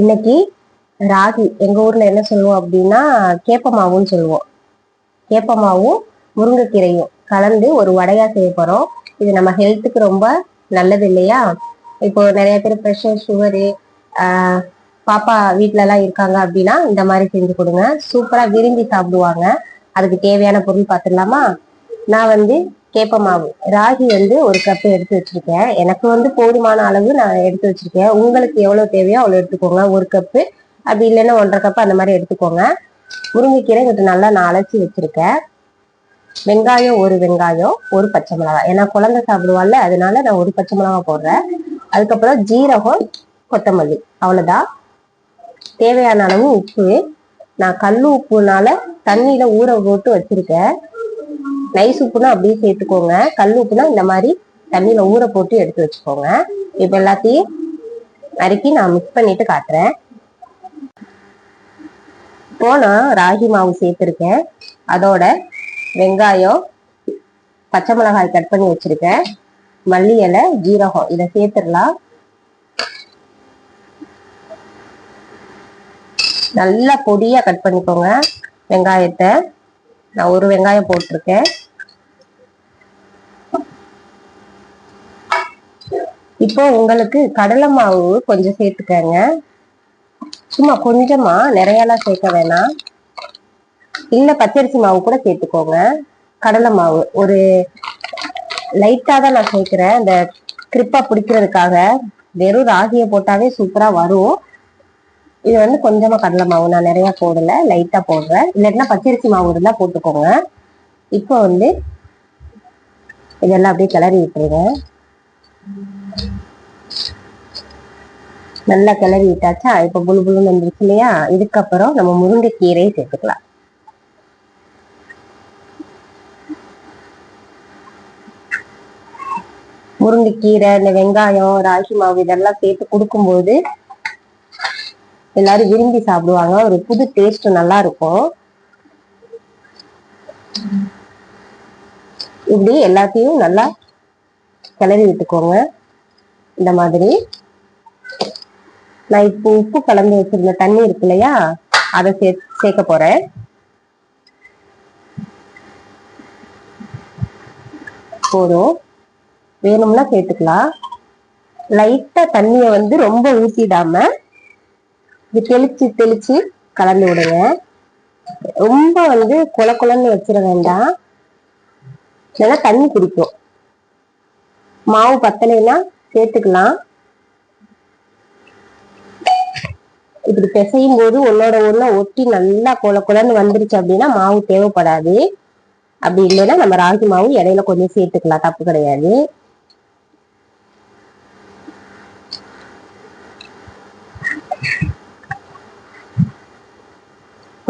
இன்னைக்கு ராகி எங்க ஊர்ல என்ன சொல்லுவோம் அப்படின்னா கேப்ப சொல்லுவோம். கேப்ப மாவும் முருங்கைக்கீரையும் கலந்து ஒரு வடையா செய்ய போறோம். இது நம்ம ஹெல்த்துக்கு ரொம்ப நல்லது இல்லையா? இப்போ நிறைய பேர் ப்ரெஷர் சுகரு பாப்பா வீட்டுல எல்லாம் இருக்காங்க அப்படின்னா இந்த மாதிரி செஞ்சு கொடுங்க. சூப்பரா விரும்பி சாப்பிடுவாங்க. அதுக்கு தேவையான பொருள் பார்த்துடலாமா? நான் வந்து கேப்ப மாவு. ராகி வந்து ஒரு கப் எடுத்து வச்சிருக்கேன். எனக்கு வந்து போதுமான அளவு நான் எடுத்து வச்சிருக்கேன். உங்களுக்கு எவ்வளவு தேவையோ அவ்வளவு எடுத்துக்கோங்க. ஒரு கப்பு அப்படி இல்லைன்னா ஒன்றரை கப் அந்த மாதிரி எடுத்துக்கோங்க. முருங்கைக்கீரை இங்கிட்ட நல்லா நான் அலசி வச்சிருக்கேன். வெங்காயம் ஒரு வெங்காயம் ஒரு பச்சை மிளகாய். ஏன்னா குழந்தை சாப்பிடுவாள்ல அதனால நான் ஒரு பச்சை மிளகாய் போடுறேன். அதுக்கப்புறம் ஜீரகம் கொத்தமல்லி. அவ்வளவுதான். தேவையான அளவு உப்பு. நான் கல் உப்புனால தண்ணியில ஊற போட்டு வச்சிருக்கேன். நைஸ் உப்புனா அப்படியே சேர்த்துக்கோங்க. கல் உப்புனா இந்த மாதிரி தண்ணியில ஊற போட்டு எடுத்து வச்சுக்கோங்க. இப்ப எல்லாத்தையும் நறுக்கி நான் மிக்ஸ் பண்ணிட்டு காட்டுறேன். இப்போ நான் ராகி மாவு சேர்த்துருக்கேன். அதோட வெங்காயம் பச்சை மிளகாய் கட் பண்ணி வச்சிருக்கேன். மல்லி இலை ஜீரகம் இதை சேர்த்துடலாம். நல்லா பொடியா கட் பண்ணிக்கோங்க. வெங்காயத்தை நான் ஒரு வெங்காயம் போட்டிருக்கேன். இப்போ உங்களுக்கு கடலை மாவு கொஞ்சம் சேர்த்துக்கங்க. சும்மா கொஞ்சமா நிறையலாம் சேர்க்க வேணாம். இல்ல பச்சரிசி மாவு கூட சேர்த்துக்கோங்க. கடலை மாவு. ஒரு லைட்டா தான் நான் சேர்க்குறேன். இந்த கிரிப்பாக பிடிக்கிறதுக்காக. வெறும் ராகியை போட்டாவே சூப்பரா வரும். இது வந்து கொஞ்சமா கடலை மாவு. நான் நிறைய போடல. லைட்டா போடுறேன். இல்லாட்டினா பச்சரிசி மாவு இருந்தா போட்டுக்கோங்க. இப்போ வந்து இதெல்லாம் அப்படியே கிளறி விட்டுருங்க. நல்லா கிளறி விட்டாச்சா? இப்ப புழு புழுன்னு வந்துருச்சு இல்லையா? இதுக்கப்புறம் நம்ம முருங்கைக்கீரையை சேர்த்துக்கலாம். முருங்கைக்கீரை இந்த வெங்காயம் ராகி மாவு இதெல்லாம் சேர்த்து கொடுக்கும்போது எல்லாரும் விரும்பி சாப்பிடுவாங்க. ஒரு புது டேஸ்ட் நல்லா இருக்கும் இப்படி எல்லாத்தையும் நல்லா கிளறி விட்டுக்கோங்க. இந்த மாதிரி. நான் இப்போ உப்பு கலந்து வச்சிருந்த தண்ணி இருக்கு இல்லையா? அதை சே சேர்க்க போறேன். போதும். வேணும்னா சேர்த்துக்கலாம். லைட்டா தண்ணியை வந்து ரொம்ப ஊத்திடாம இது தெளிச்சு தெளிச்சு கலந்து விடுங்க. ரொம்ப வந்து கொல கொலன்னு வச்சிட வேண்டாம். இல்லைன்னா தண்ணி குடிக்கும். மாவு பத்தலைன்னா சேர்த்துக்கலாம். இப்படி பிசையும் போது ஒன்னோட ஒண்ணு ஒட்டி நல்லா கொல கொலன்னு வந்துருச்சு அப்படின்னா மாவு தேவைப்படாது. அப்படி இல்லைன்னா நம்ம ராகி மாவு இடையில கொஞ்சம் சேர்த்துக்கலாம். தப்பு கிடையாது.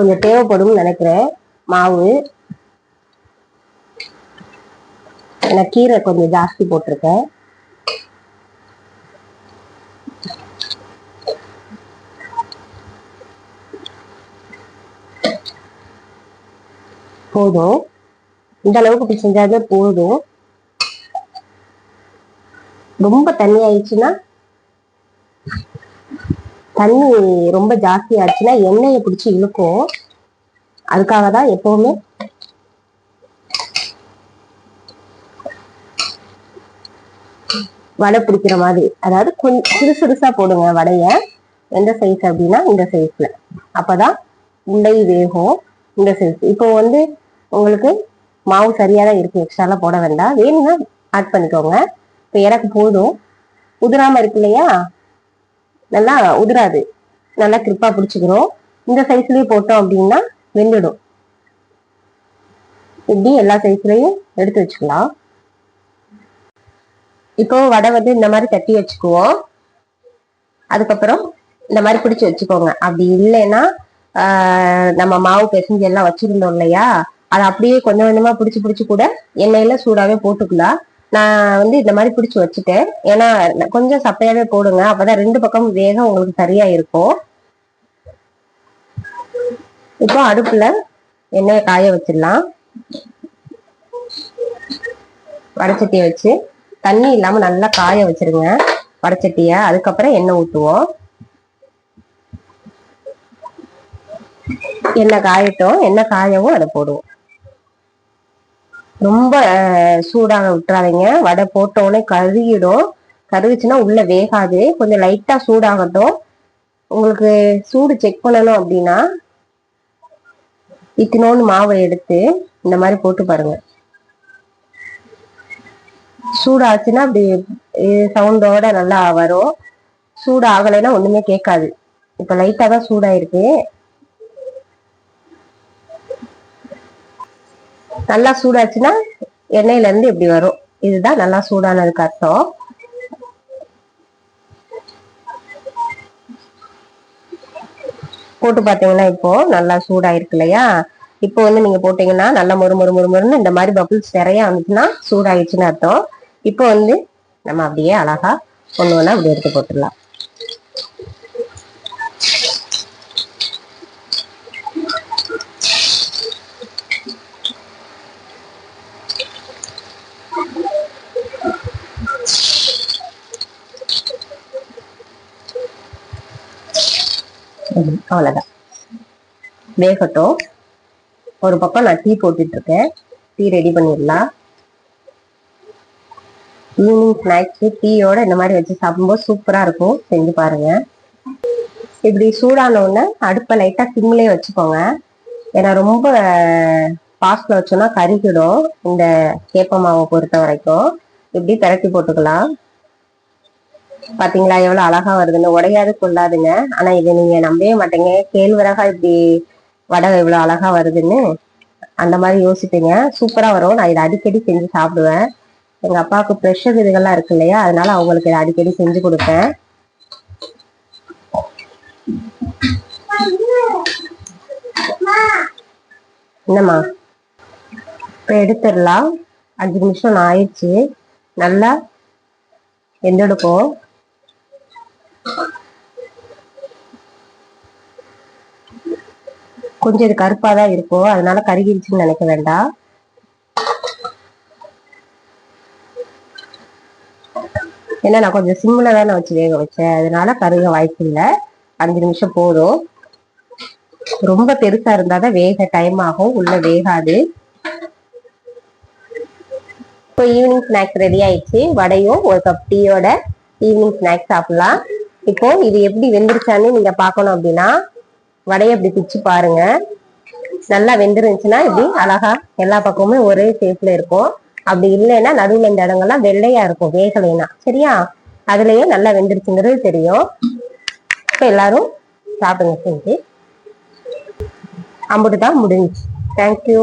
கொஞ்சம் தேவைப்படும் நினைக்கிறேன். மாவு. நான் கீரை கொஞ்சம் ஜாஸ்தி போட்டிருக்கேன். போதும். இந்த அளவுக்கு இப்படி செஞ்சாலே போதும். ரொம்ப தண்ணி ஆயிடுச்சுன்னா தண்ணி ரொம்ப ஜாஸ்தி ஆச்சுன்னா எண்ணெயை பிடிச்சி இழுக்கும். அதுக்காக தான் எப்பவுமே வடை பிடிக்கிற மாதிரி. அதாவது கொஞ்சம் சிறு சிறுசா போடுங்க வடைய. எந்த சைஸ் அப்படின்னா இந்த சைஸ்ல அப்பதான் உண்டை வேகும். இந்த சைஸ் இப்போ வந்து உங்களுக்கு மாவு சரியா தான் இருக்கு எக்ஸ்ட்ராலாம் போட வேண்டாம். வேணும்னா ஆட் பண்ணிக்கோங்க. இப்போ எனக்கு போதும். உதிராம இருக்கு இல்லையா? நல்லா உதிராது. நல்லா கிரிப்பா பிடிச்சிக்கிறோம். இந்த சைஸ்லயே போட்டோம் அப்படின்னா வெந்துடும். இப்படி எல்லா சைஸ்லயும் எடுத்து வச்சுக்கலாம். இப்போ வடை வந்து இந்த மாதிரி தட்டி வச்சுக்குவோம். அதுக்கப்புறம் இந்த மாதிரி பிடிச்சி வச்சுக்கோங்க. அப்படி இல்லைன்னா நம்ம மாவு பிசைஞ்சு எல்லாம் வச்சிருந்தோம் இல்லையா? அதை அப்படியே கொஞ்சம் கொஞ்சமா பிடிச்சி பிடிச்சி கூட எண்ணெயில சூடாவே போட்டுக்கலாம். நான் வந்து இந்த மாதிரி பிடிச்சி வச்சுட்டேன். ஏன்னா கொஞ்சம் சப்பையாவே போடுங்க. அப்பதான் ரெண்டு பக்கம் வேகம் உங்களுக்கு சரியா இருக்கும். இப்போ அடுப்புல எண்ணெயை காய வச்சிடலாம். வடச்சட்டியை வச்சு. தண்ணி இல்லாம நல்லா காய வச்சிருங்க. வடச்சட்டிய. அதுக்கப்புறம் எண்ணெய் ஊற்றுவோம் எண்ணெய் காயட்டும். எண்ணெய் காயவும் அதை போடுவோம். ரொம்ப சூடாக விட்டுறாதீங்க. வடை போட்டோடனே கருகிடும். கருகுச்சுன்னா உள்ளே வேகாது. கொஞ்சம் லைட்டாக சூடாகட்டும். உங்களுக்கு சூடு செக் பண்ணணும் அப்படின்னா இத்தினோண்டு மாவை எடுத்து இந்த மாதிரி போட்டு பாருங்க. சூடாச்சுன்னா அப்படி சவுண்டோட நல்லா வரும். சூடாகலைன்னா ஒன்றுமே கேட்காது. இப்போ லைட்டாக தான் சூடாயிருக்கு. நல்லா சூடாச்சுன்னா எண்ணெயில இருந்து இப்படி வரும். இதுதான் நல்லா சூடானதுக்கு அர்த்தம். போட்டு பாத்தீங்கன்னா இப்போ நல்லா சூடாயிருக்கு இல்லையா? இப்போ வந்து நீங்க போட்டீங்கன்னா நல்லா மொறு மொறு மொறு மொறுன்னு இந்த மாதிரி பபுள்ஸ் நிறைய வந்துச்சுன்னா சூடாயிடுச்சுன்னு அர்த்தம். இப்போ வந்து நம்ம அப்படியே அழகா ஒன்று ஒன்றா அப்படி எடுத்து போட்டுடலாம். ம், அவ்வளோதான் வேகட்டும். ஒரு பக்கம் நான் டீ போட்டுட்டு இருக்கேன் டீ ரெடி பண்ணிடலாம். ஈவினிங் ஸ்நாக்ஸு டீயோட இந்த மாதிரி வச்சு சாப்பிடும்போது சூப்பரா இருக்கும். செஞ்சு பாருங்க. இப்படி சூடான உடனே அடுப்பை லைட்டா சிம்லயே வச்சுக்கோங்க. ஏன்னா ரொம்ப பாஸ்டில் வச்சோன்னா கருகிடும். இந்த கேப்ப மாவை பொறுத்த வரைக்கும் இப்படி பிரட்டி போட்டுக்கலாம். பாத்தீங்களா எவ்வளவு அழகா வருதுன்னு. உடையாது கொள்ளாதுங்க. ஆனா இதை நீங்க நம்பவே மாட்டீங்க. கேழ்வரகா இப்படி வடை இவ்வளவு அழகா வருதுன்னு. அந்த மாதிரி யோசிப்பீங்க. சூப்பரா வரும். நான் இதை அடிக்கடி செஞ்சு சாப்பிடுவேன். எங்க அப்பாவுக்கு ப்ரெஷர் இதுகள்லாம் இருக்கு இல்லையா? அதனால அவங்களுக்கு இதை அடிக்கடி செஞ்சு கொடுப்பேன். என்னம்மா? இப்ப எடுத்துடலாம். அஞ்சு நிமிஷம் ஆயிடுச்சு. நல்லா எந்தெடுக்கும் கொஞ்சம் இது கருப்பா தான் இருக்கும் அதனால கருகிருச்சுன்னு நினைக்க வேண்டாம் ஏன்னா நான் கொஞ்சம் சிம்மில் தானே வச்சு வேக வச்சேன். அதனால கருக வாய்ப்பு இல்லை. அஞ்சு நிமிஷம் போதும். ரொம்ப பெருசா இருந்தாதான் வேக டைம் ஆகும். உள்ள வேகாது. இப்போ ஈவினிங் ஸ்நாக்ஸ் ரெடி ஆயிடுச்சு. வடையும் ஒரு கப் டீயோட ஈவினிங் ஸ்நாக்ஸ் சாப்பிடலாம். இப்போ இது எப்படி வெந்துருச்சான்னு நீங்க பார்க்கணும் அப்படின்னா வடையை இப்படி பிச்சு பாருங்க. நல்லா வெந்துருந்துச்சுன்னா இப்படி அழகா எல்லா பக்கமுமே ஒரே ஷேப்ல இருக்கும். அப்படி இல்லைன்னா நடுவில் இந்த இடங்கள்லாம் வெள்ளையா இருக்கும் வேகலைன்னா. சரியா? அதுலயே நல்லா வெந்துருச்சுங்கிறது தெரியும். இப்போ எல்லாரும் சாப்பிடுங்க செஞ்சு. அம்புட்டு தான் முடிஞ்சு தேங்க்யூ